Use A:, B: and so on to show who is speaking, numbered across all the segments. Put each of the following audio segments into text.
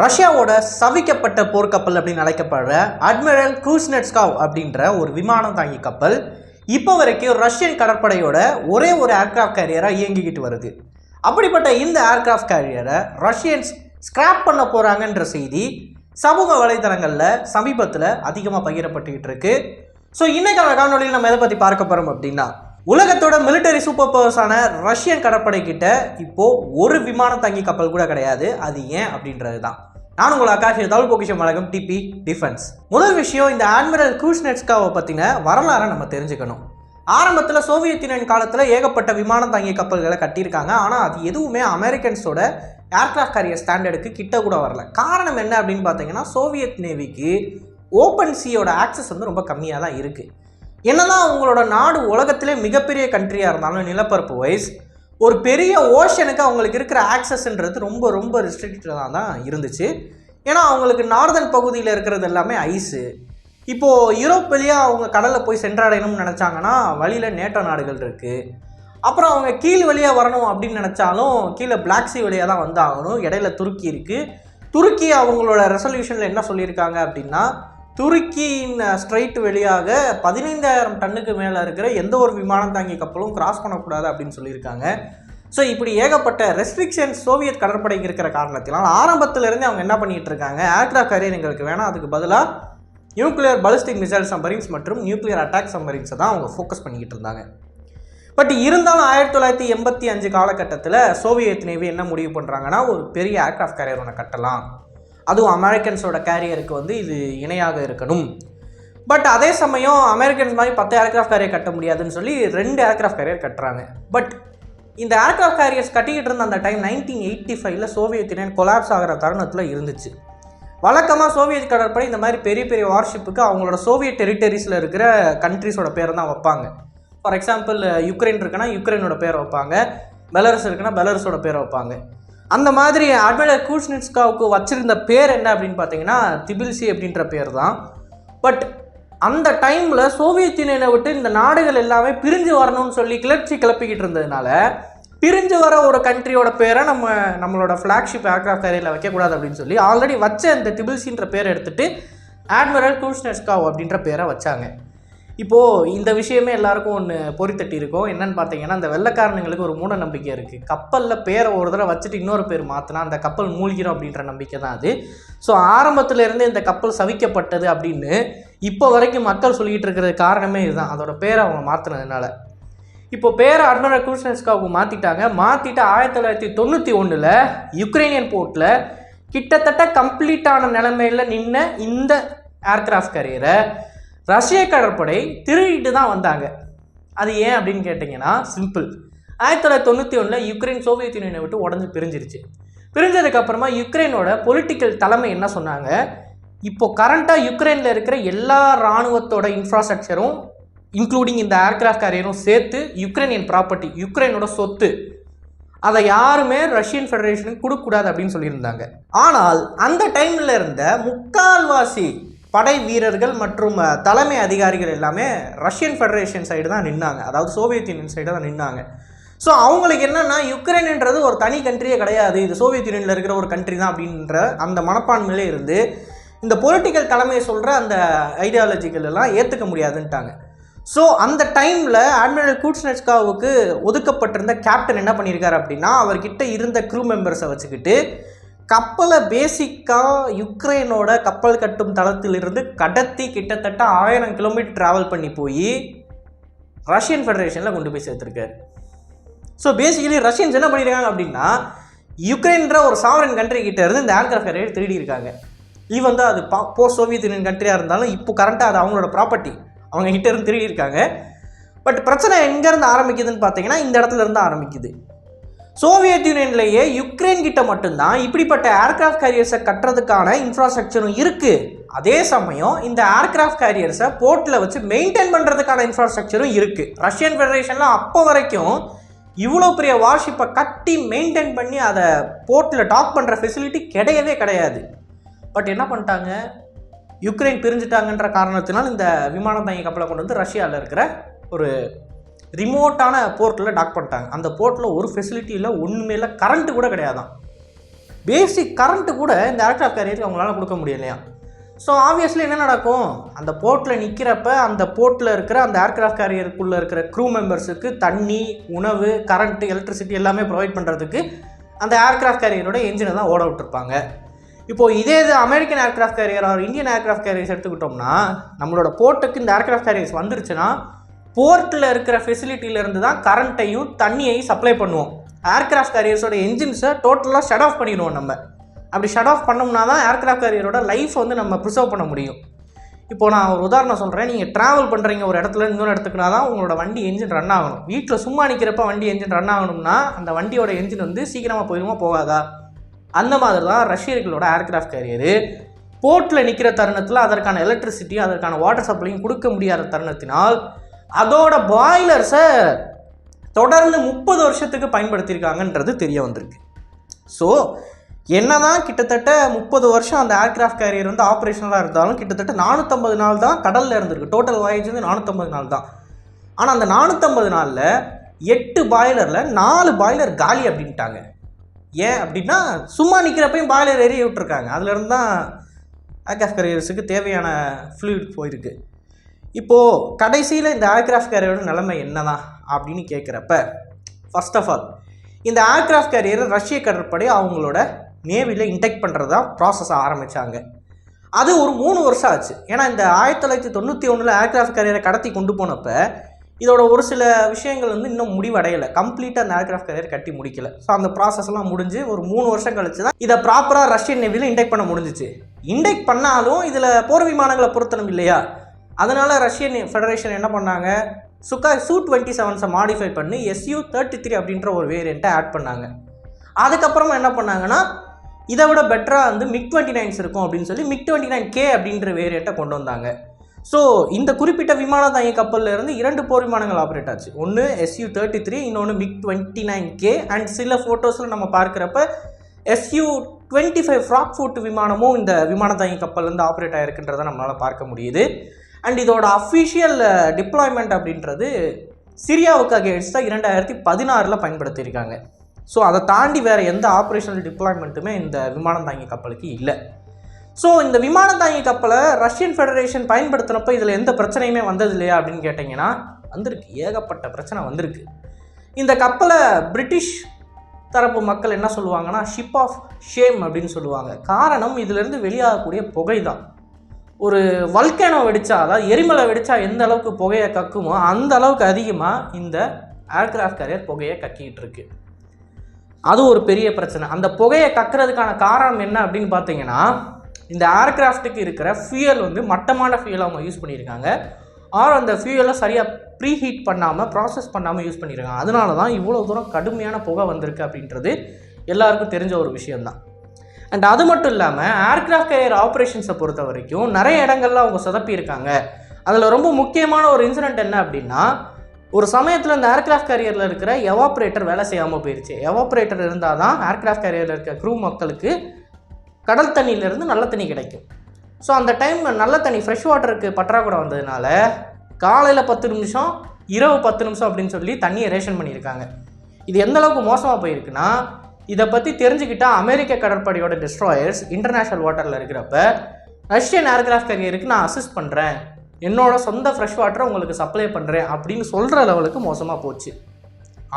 A: ரஷ்யாவோட சவிக்கப்பட்ட போர்க்கப்பல் அப்படின்னு அழைக்கப்படுற அட்மிரல் கூஸ்னெட்ஸ்காவ் அப்படின்ற ஒரு விமானம் தாங்கி கப்பல் இப்போ வரைக்கும் ரஷ்யன் கடற்படையோட ஒரே ஒரு ஏர்கிராஃப்ட் கேரியராக இயங்கிக்கிட்டு வருது. அப்படிப்பட்ட இந்த ஏர்கிராஃப்ட் கேரியரை ரஷ்யன்ஸ் ஸ்கிராப் பண்ண போகிறாங்கன்ற செய்தி சமூக வலைதளங்களில் சமீபத்தில் அதிகமாக பகிரப்பட்டுக்கிட்டு இருக்கு. ஸோ இன்றைக்கான காணொலியில் நம்ம எதை பற்றி பார்க்க போகிறோம் அப்படின்னா உலகத்தோட மிலிட்டரி சூப்பர் பவர்ஸான ரஷ்யன் கடற்படை கிட்ட இப்போது ஒரு விமானம் தங்கி கப்பல் கூட கிடையாது. அது ஏன் அப்படின்றது தான் நான் உங்கள் ஆகாஷ் தமிழ் பொக்கிஷம் வழங்கும் டிபி டிஃபென்ஸ். முதல் விஷயம் இந்த ஆட்மிரல் கூஷ்னெட்ஸ்காவை பற்றின வரலாறை நம்ம தெரிஞ்சுக்கணும். ஆரம்பத்தில் சோவியத் யூனியன் காலத்தில் ஏகப்பட்ட விமானம் தாங்கிய கப்பல்களை கட்டியிருக்காங்க. ஆனால் அது எதுவுமே அமெரிக்கன்ஸோட ஏர்கிராஃப்ட் கேரியர் ஸ்டாண்டர்டுக்கு கிட்ட கூட வரல. காரணம் என்ன அப்படின்னு பார்த்தீங்கன்னா சோவியத் நேவிக்கு ஓப்பன் சியோட ஆக்சஸ் வந்து ரொம்ப கம்மியாக தான் இருக்குது என்னதான் அவங்களோட நாடு உலகத்திலே மிகப்பெரிய கண்ட்ரியாக இருந்தாலும் நிலப்பரப்பு வைஸ் ஒரு பெரிய ஓஷனுக்கு அவங்களுக்கு இருக்கிற ஆக்சஸ்ன்றது ரொம்ப ரொம்ப ரெஸ்ட்ரிக்டடாக தான் இருந்துச்சு. ஏன்னா அவங்களுக்கு நார்தன் பகுதியில் இருக்கிறது எல்லாமே ஐஸு இப்போது யூரோப் வழியாக அவங்க கடலில் போய் சென்றடையணும்னு நினச்சாங்கன்னா வழியில் நேட்டோ நாடுகள் இருக்குது அப்புறம் அவங்க கீழ் வழியாக வரணும் அப்படின்னு நினச்சாலும் கீழே பிளாக் சி வழியாக தான் வந்தாகணும். இடையில துருக்கி இருக்குது துருக்கி அவங்களோட ரெசல்யூஷனில் என்ன சொல்லியிருக்காங்க அப்படின்னா துருக்கியின் ஸ்ட்ரைட் வழியாக பதினைந்தாயிரம் டன்னுக்கு மேலே இருக்கிற எந்த ஒரு விமானம் தாங்கி கப்பலும் கிராஸ் பண்ணக்கூடாது அப்படின்னு சொல்லியிருக்காங்க. ஸோ இப்படி ஏகப்பட்ட ரெஸ்ட்ரிக்ஷன்ஸ் சோவியத் கடற்படைக்கு இருக்கிற காரணத்தினால் ஆரம்பத்திலேருந்து அவங்க என்ன பண்ணிட்டு இருக்காங்க? ஏர்க்ராஃப்ட் கரியர் எங்களுக்கு வேணாம். அதுக்கு பதிலாக நியூக்ளியர் பலிஸ்டிக் மிசைல் சம்பரின்ஸ் மற்றும் நியூக்ளியர் அட்டாக் சம்பரின்ஸை தான் அவங்க ஃபோக்கஸ் பண்ணிக்கிட்டு இருந்தாங்க. பட் இருந்தாலும் ஆயிரத்தி தொள்ளாயிரத்தி எண்பத்தி அஞ்சு காலகட்டத்தில் சோவியத் நேவி என்ன முடிவு பண்ணுறாங்கன்னா ஒரு பெரிய ஏர்க்ராஃப்ட் கரியர் ஒன்று கட்டலாம். அதுவும் அமெரிக்கன்ஸோட கேரியருக்கு வந்து இது இணையாக இருக்கணும். பட் அதே சமயம் அமெரிக்கன்ஸ் மாதிரி பத்து ஏர்க்ராஃப்ட் கேரியர் கட்ட முடியாதுன்னு சொல்லி ரெண்டு ஏர்க்ராஃப்ட் கேரியர் கட்டுறாங்க. பட் இந்த ஏர்க்ராஃப்ட் கேரியர்ஸ் கட்டிக்கிட்டு இருந்த அந்த டைம் நைன்டீன் எயிட்டி ஃபைவ்ல சோவியத் யூனியன் கொலாப்ஸ் ஆகிற தருணத்தில் இருந்துச்சு. வழக்கமாக சோவியத் கடற்படை இந்த மாதிரி பெரிய பெரிய வார்ஷிப்புக்கு அவங்களோட சோவியத் டெரிட்டரிஸில் இருக்கிற கண்ட்ரிஸோட பேர் தான் வைப்பாங்க. ஃபார் எக்ஸாம்பிள் யுக்ரைன் இருக்குன்னா யுக்ரைனோட பேரை வைப்பாங்க. பெலரஸ் இருக்குன்னா பெலரஸோட பேரை வைப்பாங்க. அந்த மாதிரி அட்மிரல் கூஷ்னிட்ஸ்காவுக்கு வச்சிருந்த பேர் என்ன அப்படின்னு பார்த்தீங்கன்னா திபில்சி அப்படின்ற பேர் தான். பட் அந்த டைமில் சோவியத் யூனியனை விட்டு இந்த நாடுகள் எல்லாமே பிரிஞ்சு வரணும்னு சொல்லி கிளர்ச்சி கிளப்பிக்கிட்டு இருந்ததுனால பிரிஞ்சு வர ஒரு கண்ட்ரியோட பேரை நம்ம நம்மளோட ஃப்ளாக்ஷிப் ஏர்க்ராஃப்ட் வைக்கக்கூடாது அப்படின்னு சொல்லி ஆல்ரெடி வச்ச இந்த திபில்சின்ற பேரை எடுத்துகிட்டு ஆட்மிரல் கூஷ்னெஸ்காவ் அப்படின்ற பேரை வச்சாங்க. இப்போது இந்த விஷயமே எல்லாருக்கும் ஒன்று பொறித்தட்டி இருக்கும் என்னன்னு பார்த்தீங்கன்னா அந்த வெள்ளக்காரனுங்களுக்கு ஒரு மூட நம்பிக்கை இருக்குது கப்பலில் பேரை ஒரு தடவை வச்சுட்டு இன்னொரு பேர் மாற்றினா அந்த கப்பல் மூழ்கிடும் அப்படின்ற நம்பிக்கை தான் அது. ஸோ ஆரம்பத்துலேருந்து இந்த கப்பல் சவிக்கப்பட்டது அப்படின்னு இப்போ வரைக்கும் மக்கள் சொல்லிக்கிட்டு இருக்கிறது காரணமே இதுதான். அதோட பேரை அவங்க மாற்றினதுனால இப்போ பேரை அட்மிரல் குருஷ்னஸ்காவுக்கு மாற்றிட்டாங்க மாற்றிட்டு ஆயிரத்தி தொள்ளாயிரத்தி தொண்ணூற்றி ஒன்றில் யுக்ரைனியன் போர்ட்டில் கிட்டத்தட்ட கம்ப்ளீட்டான நிலைமையில் நின்ன இந்த ஏர்கிராஃப்ட் கரியரை ரஷ்ய கடற்படை திருடிட்டு தான் வந்தாங்க. அது ஏன் அப்படின்னு கேட்டிங்கன்னா சிம்பிள் ஆயிரத்தி தொள்ளாயிரத்தி தொண்ணூற்றி ஒன்றில் யுக்ரைன் சோவியத் யூனியனை விட்டு உடஞ்சி பிரிஞ்சிருச்சு. பிரிஞ்சதுக்கப்புறமா யுக்ரைனோட பொலிட்டிக்கல் தலைமை என்ன சொன்னாங்க? இப்போ கரண்ட்டாக யுக்ரைனில் இருக்கிற எல்லா இராணுவத்தோட இன்ஃப்ராஸ்ட்ரக்சரும் இன்க்ளூடிங் இந்த ஏர்கிராஃப்ட் கேரியரும் சேர்த்து யுக்ரைனியன் ப்ராப்பர்ட்டி யுக்ரைனோட சொத்து அதை யாருமே ரஷ்யன் ஃபெடரேஷனுக்கு கொடுக்கக்கூடாது அப்படின்னு சொல்லியிருந்தாங்க. ஆனால் அந்த டைமில் இருந்த முக்கால்வாசி படை வீரர்கள் மற்றும் தலைமை அதிகாரிகள் எல்லாமே ரஷ்யன் ஃபெடரேஷன் சைடு தான் நின்னாங்க. அதாவது சோவியத் யூனியன் சைடு தான் நின்னாங்க. ஸோ அவங்களுக்கு என்னன்னா யுக்ரைன்ன்றது ஒரு தனி கண்ட்ரியே கிடையாது. இது சோவியத் யூனியனில் இருக்கிற ஒரு கண்ட்ரி தான் அப்படின்ற அந்த மனப்பான்மையிலே இருந்து இந்த பொலிட்டிக்கல் தலைமையை சொல்கிற அந்த ஐடியாலஜிகள் எல்லாம் ஏற்றுக்க முடியாதுன்ட்டாங்க. ஸோ அந்த டைமில் அட்மிரல் கூட்ஸ்னெட்ஸ்காவுக்கு ஒதுக்கப்பட்டிருந்த கேப்டன் என்ன பண்ணியிருக்காரு அப்படின்னா அவர்கிட்ட இருந்த க்ரூ மெம்பர்ஸை வச்சுக்கிட்டு கப்பலை பேசிக்காக யுக்ரைனோட கப்பல் கட்டும் தளத்திலிருந்து கடத்தி கிட்டத்தட்ட ஆயிரம் கிலோமீட்டர் ட்ராவல் பண்ணி போய் ரஷ்யன் ஃபெடரேஷனில் கொண்டு போய் சேர்த்துருக்காரு. ஸோ பேசிக்கலி ரஷ்யன்ஸ் என்ன பண்ணியிருக்காங்க அப்படின்னா யுக்ரைன்ற ஒரு சாவரன் கண்ட்ரி கிட்ட இருந்து இந்த ஏர்கிராஃப்ட் கேரியர் திருடி இருக்காங்க. ஈவன் தான் அது பா போஸ்ட் சோவியத் யூனியன் கண்ட்ரியாக இருந்தாலும் இப்போ கரண்ட்டாக அது அவங்களோட ப்ராப்பர்ட்டி அவங்க கிட்ட இருந்து திருடி இருக்காங்க. பட் பிரச்சனை எங்கேருந்து ஆரம்பிக்குதுன்னு பார்த்தீங்கன்னா இந்த இடத்துல இருந்து ஆரம்பிக்குது. சோவியத் யூனியன்லேயே யுக்ரைன் கிட்ட மட்டும்தான் இப்படிப்பட்ட ஏர்கிராஃப்ட் கேரியர்ஸை கட்டுறதுக்கான இன்ஃப்ராஸ்ட்ரக்சரும் இருக்குது அதே சமயம் இந்த ஏர்கிராஃப்ட் கேரியர்ஸை போர்ட்டில் வச்சு மெயின்டைன் பண்ணுறதுக்கான இன்ஃப்ராஸ்ட்ரக்சரும் இருக்குது ரஷ்யன் ஃபெடரேஷனில் அப்போ வரைக்கும் இவ்வளோ பெரிய வார்ஷிப்பை கட்டி மெயின்டைன் பண்ணி அதை போர்ட்டில் டாக் பண்ணுற ஃபெசிலிட்டி கிடையவே கிடையாது. பட் என்ன பண்ணிட்டாங்க? யுக்ரைன் பிரிஞ்சுட்டாங்கன்ற காரணத்தினால் இந்த விமானம் தாங்கி கப்பலை கொண்டு வந்து ரஷ்யாவில் இருக்கிற ஒரு ரிமோட்டான போர்ட்டில் டாக் பண்ணிட்டாங்க. அந்த போர்ட்டில் ஒரு ஃபெசிலிட்டி இல்லை ஒன்றுமே இல்லை கரண்ட்டு கூட கிடையாதான் பேசிக் கரண்ட்டு கூட இந்த ஏர்க்ராஃப்ட் கேரியருக்கு அவங்களால கொடுக்க முடியலையா? ஸோ ஆப்வியஸ்லி என்ன நடக்கும்? அந்த போர்ட்டில் நிற்கிறப்ப அந்த போர்ட்டில் இருக்கிற அந்த ஏர்க்ராஃப்ட் கேரியருக்குள்ளே இருக்கிற க்ரூ மெம்பர்ஸுக்கு தண்ணி உணவு கரண்ட்டு எலக்ட்ரிசிட்டி எல்லாமே ப்ரொவைட் பண்ணுறதுக்கு அந்த ஏர்க்ராஃப்ட் கேரியரோட என்ஜினை தான் ஓட விட்டுருப்பாங்க. இப்போது இதே இது American aircraft carrier or Indian aircraft carriers எடுத்துக்கிட்டோம்னா நம்மளோட போர்ட்டுக்கு இந்த ஏர்க்ராஃப்ட் கேரியர்ஸ் வந்துருச்சுன்னா போர்ட்டில் இருக்கிற ஃபெசிலிட்டியிலேருந்து தான் கரண்ட்டையும் தண்ணியையும் சப்ளை பண்ணுவோம். ஏர்க்ராஃப்ட் கேரியர்ஸோட என்ஜின்ஸை டோட்டலாக ஷட் ஆஃப் பண்ணிடுவோம் நம்ம. அப்படி ஷட் ஆஃப் பண்ணோம்னா தான் ஏர்க்ராஃப்ட் கேரியரோட லைஃப் வந்து நம்ம ப்ரிசர்வ் பண்ண முடியும். இப்போ நான் ஒரு உதாரணம் சொல்கிறேன் நீங்கள் ட்ராவல் பண்ணுறீங்க ஒரு இடத்துல இன்னொரு இடத்துக்குனா தான் உங்களோட வண்டி என்ஜின் ரன் ஆகணும். வீட்டில் சும்மா நிற்கிறப்ப வண்டி என்ஜின் ரன் ஆகணும்னா அந்த வண்டியோட என்ஜின் வந்து சீக்கிரமாக போயிடுமா போகாதா? அந்த மாதிரி தான் ரஷ்யர்களோட ஏர்க்ராஃப்ட் கேரியரு போர்ட்டில் நிற்கிற தருணத்தில் அதற்கான எலக்ட்ரிசிட்டி அதற்கான வாட்டர் சப்ளையும் கொடுக்க முடியாத தருணத்தினால் அதோட பாய்லர்ஸை தொடர்ந்து முப்பது வருஷத்துக்கு பயன்படுத்தியிருக்காங்கன்றது தெரிய வந்திருக்கு. ஸோ என்ன தான் கிட்டத்தட்ட முப்பது வருஷம் அந்த ஏர்க்ராஃப்ட் கேரியர் வந்து ஆப்ரேஷனலாக இருந்தாலும் கிட்டத்தட்ட நானூற்றம்பது நாள் தான் கடலில் இருந்திருக்கு. டோட்டல் வாயேஜ் வந்து நானூற்றம்பது நாள் தான். ஆனால் அந்த நானூற்றம்பது நாளில் எட்டு பாய்லரில் நாலு பாய்லர் காலி அப்படின்ட்டாங்க. ஏன் அப்படின்னா சும்மா நிற்கிறப்பையும் பாய்லர் எரிய விட்டுருக்காங்க. அதுலேருந்து தான் ஏர்க்ராஃப்ட் கேரியர்ஸுக்கு தேவையான ஃப்ளூயிட் போயிருக்கு. இப்போது கடைசியில் இந்த ஏர்க்ராஃப்ட் கேரியரோட நிலைமை என்னதான் அப்படின்னு கேட்குறப்ப ஃபர்ஸ்ட் ஆஃப் ஆல் இந்த ஏர்க்ராஃப்ட் கேரியர் ரஷ்ய கடற்படை அவங்களோட நேவியில் இன்டெக்ட் பண்ணுறது தான் ப்ராசஸ் ஆரம்பித்தாங்க அது ஒரு மூணு வருஷம் ஆச்சு. ஏன்னா இந்த ஆயிரத்தி தொள்ளாயிரத்தி தொண்ணூற்றி ஒன்றில் ஏர்க்ராஃப்ட் கேரியரை கடத்தி கொண்டு போனப்போ இதோட ஒரு சில விஷயங்கள் வந்து இன்னும் முடிவடையலை. கம்ப்ளீட்டாக அந்த ஏர்க்ராஃப்ட் கேரியர் கட்டி முடிக்கல. ஸோ அந்த ப்ராசஸ்லாம் முடிஞ்சு ஒரு மூணு வருஷம் கழிச்சு தான் இதை ப்ராப்பராக ரஷ்யன் நேவியில் இன்டெக்ட் பண்ண முடிஞ்சிச்சு. இன்டெக்ட் பண்ணாலும் இதில் போர் விமானங்களை பொருத்தணும் இல்லையா? அதனால் ரஷ்யன் ஃபெடரேஷன் என்ன பண்ணாங்க? சுக்கா சூ டுவெண்ட்டி செவன்ஸை மாடிஃபை பண்ணி எஸ்யூ தேர்ட்டி த்ரீ அப்படின்ற ஒரு வேரியண்ட்டை ஆட் பண்ணாங்க. அதுக்கப்புறமா என்ன பண்ணாங்கன்னா இதை விட பெட்டராக வந்து மிக் டுவெண்ட்டி நைன்ஸ் இருக்கும் அப்படின்னு சொல்லி மிக் டுவெண்ட்டி நைன் கே அப்படின்ற வேரியண்ட்டை கொண்டு வந்தாங்க. ஸோ இந்த குறிப்பிட்ட விமான தாங்கி கப்பலில் இருந்து இரண்டு போர் விமானங்கள் ஆப்ரேட் ஆச்சு. ஒன்று எஸ்யூ தேர்ட்டி த்ரீ இன்னொன்று MiG twenty nine K and சில ஃபோட்டோஸில் நம்ம பார்க்குறப்ப SU twenty five frock food விமானமும் இந்த விமான கப்பல்லேருந்து ஆப்ரேட் ஆகிருக்குன்றதை நம்மளால் பார்க்க முடியுது. அண்ட் இதோட அஃபிஷியல் டிப்ளாய்மெண்ட் அப்படின்றது சிரியாவுக்கு அகேன்ஸ்டாக இரண்டாயிரத்தி பதினாறில் பயன்படுத்தியிருக்காங்க. ஸோ அதை தாண்டி வேறு எந்த ஆப்ரேஷனல் டிப்ளாய்மெண்ட்டுமே இந்த விமானம் தாங்கி கப்பலுக்கு இல்லை. ஸோ இந்த விமானம் தாங்கி கப்பலை ரஷ்யன் ஃபெடரேஷன் பயன்படுத்தினப்போ இதில் எந்த பிரச்சனையுமே வந்தது இல்லையா அப்படின்னு கேட்டிங்கன்னா வந்திருக்கு. ஏகப்பட்ட பிரச்சனை வந்திருக்கு. இந்த கப்பலை பிரிட்டிஷ் தரப்பு மக்கள் என்ன சொல்லுவாங்கன்னா ஷிப் ஆஃப் ஷேம் அப்படின்னு சொல்லுவாங்க. காரணம் இதிலிருந்து வெளியாகக்கூடிய புகை தான். ஒரு வல்கேனோ வெடிச்சா அதாவது எரிமலை வெடித்தா எந்த அளவுக்கு புகையை கக்குமோ அந்த அளவுக்கு அதிகமாக இந்த ஏர்கிராஃப்ட் கேரியர் புகையை கக்கிக்கிட்டு இருக்கு. அது ஒரு பெரிய பிரச்சனை. அந்த புகையை கக்குறதுக்கான காரணம் என்ன அப்படின்னு பார்த்தீங்கன்னா இந்த ஏர்கிராஃப்ட்டுக்கு இருக்கிற ஃபியூயல் வந்து மட்டமான ஃபியூயல் அவங்க யூஸ் பண்ணியிருக்காங்க. ஆர் அந்த ஃபியூயலை சரியாக ப்ரீ ஹீட் பண்ணாமல் ப்ராசஸ் பண்ணாமல் யூஸ் பண்ணியிருக்காங்க. அதனால தான் இவ்வளோ தூரம் கடுமையான புகை வந்திருக்கு அப்படின்றது எல்லாருக்கும் தெரிஞ்ச ஒரு விஷயம்தான். அண்ட் அது மட்டும் இல்லாமல் ஏர்கிராஃப்ட் கேரியர் ஆப்ரேஷன்ஸை பொறுத்த வரைக்கும் நிறைய இடங்கள்ல அவங்க சொதப்பியிருக்காங்க. அதில் ரொம்ப முக்கியமான ஒரு இன்சிடெண்ட் என்ன அப்படின்னா ஒரு சமயத்தில் இந்த ஏர்கிராஃப்ட் கேரியரில் இருக்கிற எவாப்ரேட்டர் வேலை செய்யாமல் போயிடுச்சு எவாப்ரேட்டர் இருந்தால் தான் ஏர்கிராஃப்ட் கேரியரில் இருக்கிற க்ரூ மக்களுக்கு கடல் தண்ணியிலேருந்து நல்ல தண்ணி கிடைக்கும். ஸோ அந்த டைம் நல்ல தண்ணி ஃப்ரெஷ் வாட்டருக்கு பற்றாக்குறை வந்ததுனால காலையில் பத்து நிமிஷம் இரவு பத்து நிமிஷம் அப்படின்னு சொல்லி தண்ணியை ரேஷன் பண்ணியிருக்காங்க. இது எந்த அளவுக்கு மோசமாக போயிருக்குன்னா இதை பற்றி தெரிஞ்சுக்கிட்டா அமெரிக்க கடற்படையோட டிஸ்ட்ராயர்ஸ் இன்டர்நேஷ்னல் வாட்டரில் இருக்கிறப்ப ரஷ்யன் ஏர்கிராஃப்ட் கேரியருக்கு நான் அசிஸ்ட் பண்ணுறேன் என்னோட சொந்த ஃப்ரெஷ் வாட்டரை உங்களுக்கு சப்ளை பண்ணுறேன் அப்படின்னு சொல்கிற லெவலுக்கு மோசமாக போச்சு.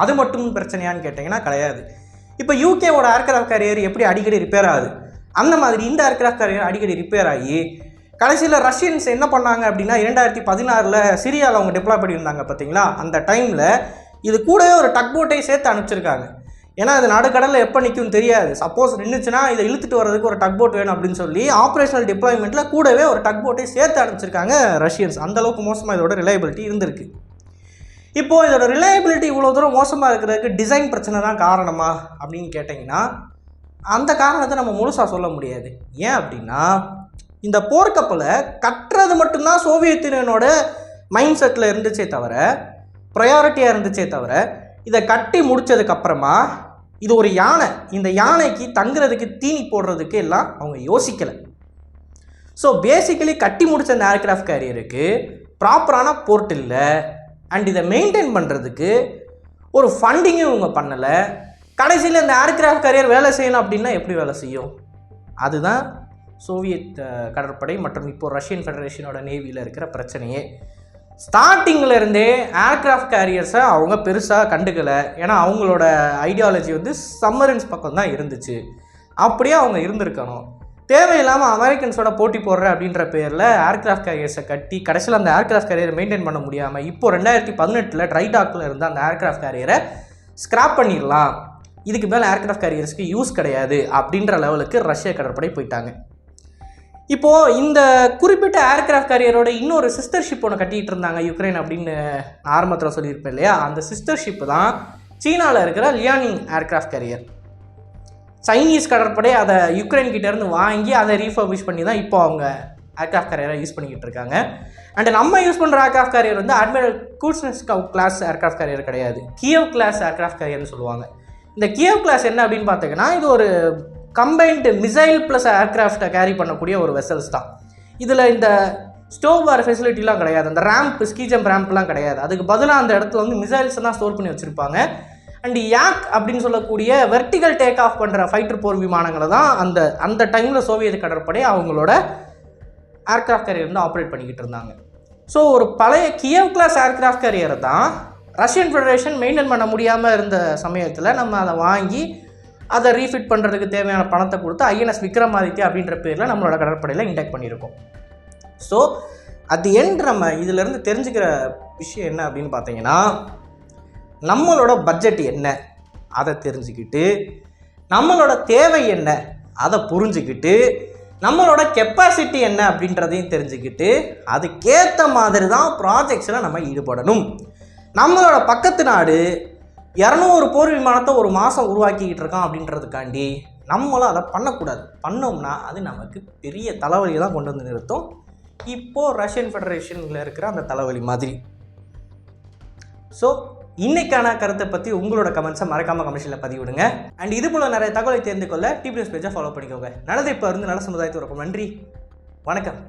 A: அது மட்டும் பிரச்சனையான்னு கேட்டிங்கன்னா கிடையாது. இப்போ யூகேவோட ஏர்கிராஃப்ட் கேரியர் எப்படி அடிக்கடி ரிப்பேர் ஆகுது? அந்த மாதிரி இந்த ஏர்கிராஃப்ட் கேரியர் அடிக்கடி ரிப்பேர் ஆகி கடைசியில் ரஷ்யன்ஸ் என்ன பண்ணாங்க அப்படின்னா இரண்டாயிரத்தி பதினாறில் சிரியாவில் அவங்க டிப்ளாய் பண்ணியிருந்தாங்க பார்த்தீங்களா அந்த டைமில் இது கூடவே ஒரு டக் போட்டை சேர்த்து அனுப்பிச்சிருக்காங்க. ஏன்னா இது நடுக்கடலில் எப்போ நிற்கும் தெரியாது. சப்போஸ் நின்றுச்சுன்னா இதை இழுத்துட்டு வர்றதுக்கு ஒரு டக் போட் வேணும் அப்படின்னு சொல்லி ஆப்ரேஷனல் டிப்ளாய்மெண்ட்டில் கூடவே ஒரு டக் போட்டை சேர்த்து அனுப்பிச்சிருக்காங்க ரஷ்யன்ஸ். அந்தளவுக்கு மோசமாக இதோட ரிலையபிலிட்டி இருந்திருக்கு. இப்போது இதோட ரிலையபிலிட்டி இவ்வளோ தூரம் மோசமாக இருக்கிறதுக்கு டிசைன் பிரச்சனை தான் காரணமா அப்படின்னு கேட்டிங்கன்னா அந்த காரணத்தை நம்ம முழுசாக சொல்ல முடியாது. ஏன் அப்படின்னா இந்த போர்க்கப்பலை கட்டுறது மட்டும்தான் சோவியத் யூனியனோட மைண்ட் செட்டில் இருந்துச்சே தவிர ப்ரையாரிட்டியாக இருந்துச்சே தவிர இதை கட்டி முடிச்சதுக்கப்புறமா இது ஒரு யானை. இந்த யானைக்கு தங்குறதுக்கு தீனி போடுறதுக்கு எல்லாம் அவங்க யோசிக்கலை. ஸோ பேசிக்கலி கட்டி முடிச்ச அந்த ஏர்கிராஃப்ட் கேரியருக்கு ப்ராப்பரான போர்ட் இல்லை. அண்ட் இதை மெயின்டைன் பண்ணுறதுக்கு ஒரு ஃபண்டிங்கும் இவங்க பண்ணலை. கடைசியில் இந்த ஏர்கிராஃப்ட் கேரியர் வேலை செய்யணும் அப்படின்னா எப்படி வேலை செய்யும்? அதுதான் சோவியத் கடற்படை மற்றும் இப்போ ரஷ்யன் ஃபெடரேஷனோட நேவியில் இருக்கிற பிரச்சனையே. ஸ்டார்டிங்கில் இருந்தே ஏர்கிராஃப்ட் கேரியர்ஸை அவங்க பெருசாக கண்டுக்கலை. ஏன்னா அவங்களோட ஐடியாலஜி வந்து சம்மரின்ஸ் பக்கம் தான் இருந்துச்சு. அப்படியே அவங்க இருந்திருக்கணும். தேவையில்லாமல் அமெரிக்கன்ஸோட போட்டி போடுற அப்படின்ற பேரில் ஏர்கிராஃப்ட் கேரியர்ஸை கட்டி கடைசியில் அந்த ஏர்கிராஃப்ட் கேரியரை மெயின்டைன் பண்ண முடியாமல் இப்போ ரெண்டாயிரத்தி பதினெட்டில் ட்ரை டாக்கில் இருந்த அந்த ஏர்கிராஃப்ட் கேரியரை ஸ்க்ராப் பண்ணிடலாம். இதுக்கு மேலே ஏர்கிராஃப்ட் கேரியர்ஸ்க்கு யூஸ் கிடையாது. அப்படின்ற லெவலுக்கு ரஷ்ய கடற்படை போயிட்டாங்க. இப்போது இந்த குறிப்பிட்ட ஏர்கிராஃப்ட் கரியரோட இன்னொரு சிஸ்டர் ஷிப் ஒன்று கட்டிகிட்டு இருந்தாங்க யுக்ரைன் அப்படின்னு ஆரம்பத்தில் சொல்லியிருப்பேன் இல்லையா? அந்த சிஸ்டர்ஷிப் தான் சீனாவில் இருக்கிற லியானிங் ஏர்கிராஃப்ட் கரியர் சைனீஸ் கடற்படை அதை யுக்ரைன் கிட்டேருந்து வாங்கி அதை ரீஃபர்பிஷ் பண்ணி தான் இப்போ அவங்க ஏர்கிராஃப்ட் கேரியரை யூஸ் பண்ணிக்கிட்டு இருக்காங்க. அண்ட் நம்ம யூஸ் பண்ணுற ஏர்கிராஃப்ட் கேரியர் வந்து admiral Kuznetsov class aircraft carrier கிடையாது. கியவ் கிளாஸ் ஏர்கிராஃப்ட் கேரியர்னு சொல்லுவாங்க. இந்த கியவ் கிளாஸ் என்ன அப்படின்னு பார்த்தீங்கன்னா இது ஒரு கம்பைன்டு மிசைல் ப்ளஸ் ஏர்க்ராஃப்டை கேரி பண்ணக்கூடிய ஒரு வெசல்ஸ் தான். இதில் இந்த ஸ்டோவ் வார் ஃபெசிலிட்டிலாம் கிடையாது. அந்த ரேம்ப் ஸ்கீ ஜம்ப் ரேம்ப்லாம் கிடையாது. அதுக்கு பதிலாக அந்த இடத்துல வந்து மிசைல்ஸ் தான் ஸ்டோர் பண்ணி வச்சுருப்பாங்க. அண்ட் யாக் அப்படின்னு சொல்லக்கூடிய வெர்டிகல் டேக் ஆஃப் பண்ணுற ஃபைட்டர் போர் விமானங்களை தான் அந்த அந்த டைமில் சோவியத் கடற்படை அவங்களோட ஏர்க்ராஃப்ட் கேரியர் வந்து ஆப்ரேட் பண்ணிக்கிட்டு இருந்தாங்க. ஸோ ஒரு பழைய கியவ் கிளாஸ் ஏர்க்ராஃப்ட் கேரியரை தான் ரஷ்யன் ஃபெடரேஷன் மெயின்டைன் பண்ண முடியாமல் இருந்த சமயத்தில் நம்ம அதை வாங்கி அதை ரீஃபிட் பண்ணுறதுக்கு தேவையான பணத்தை கொடுத்து ஐஎன்எஸ் விக்ரமாதித்யா அப்படின்ற பேரில் நம்மளோட கடற்படையில் இன்டெக்ட் பண்ணியிருக்கோம். ஸோ அட் தி எண்ட் நம்ம இதிலேருந்து தெரிஞ்சுக்கிற விஷயம் என்ன அப்படின்னு பார்த்தீங்கன்னா நம்மளோட பட்ஜெட் என்ன? அதை தெரிஞ்சுக்கிட்டு நம்மளோட தேவை என்ன? அதை புரிஞ்சுக்கிட்டு நம்மளோட கெப்பாசிட்டி என்ன அப்படின்றதையும் தெரிஞ்சுக்கிட்டு அதுக்கேற்ற மாதிரி தான் ப்ராஜெக்ட்ஸில் நம்ம ஈடுபடணும். நம்மளோட பக்கத்து நாடு இரநூறு போர் விமானத்தை ஒரு மாதம் உருவாக்கிக்கிட்டு இருக்கான் அப்படின்றதுக்காண்டி நம்மளும் அதை பண்ணக்கூடாது. பண்ணோம்னா அது நமக்கு பெரிய தலைவலியை தான் கொண்டு வந்து நிறுத்தும். இப்போது ரஷ்யன் ஃபெடரேஷனில் இருக்கிற அந்த தலைவலி மாதிரி. ஸோ இன்னைக்கான கருத்தை பற்றி உங்களோட கமெண்ட்ஸை மறக்காமல் கமெண்ட்ஸில் பதிவிடுங்க. அண்ட் இது போல் நிறைய தகவலை தெரிந்து கொள்ள டிபிஎஸ் பேஜை ஃபாலோ பண்ணிக்கோங்க. நல்லதை இப்போ இருந்து நல்ல சமுதாயத்தை நன்றி. வணக்கம்.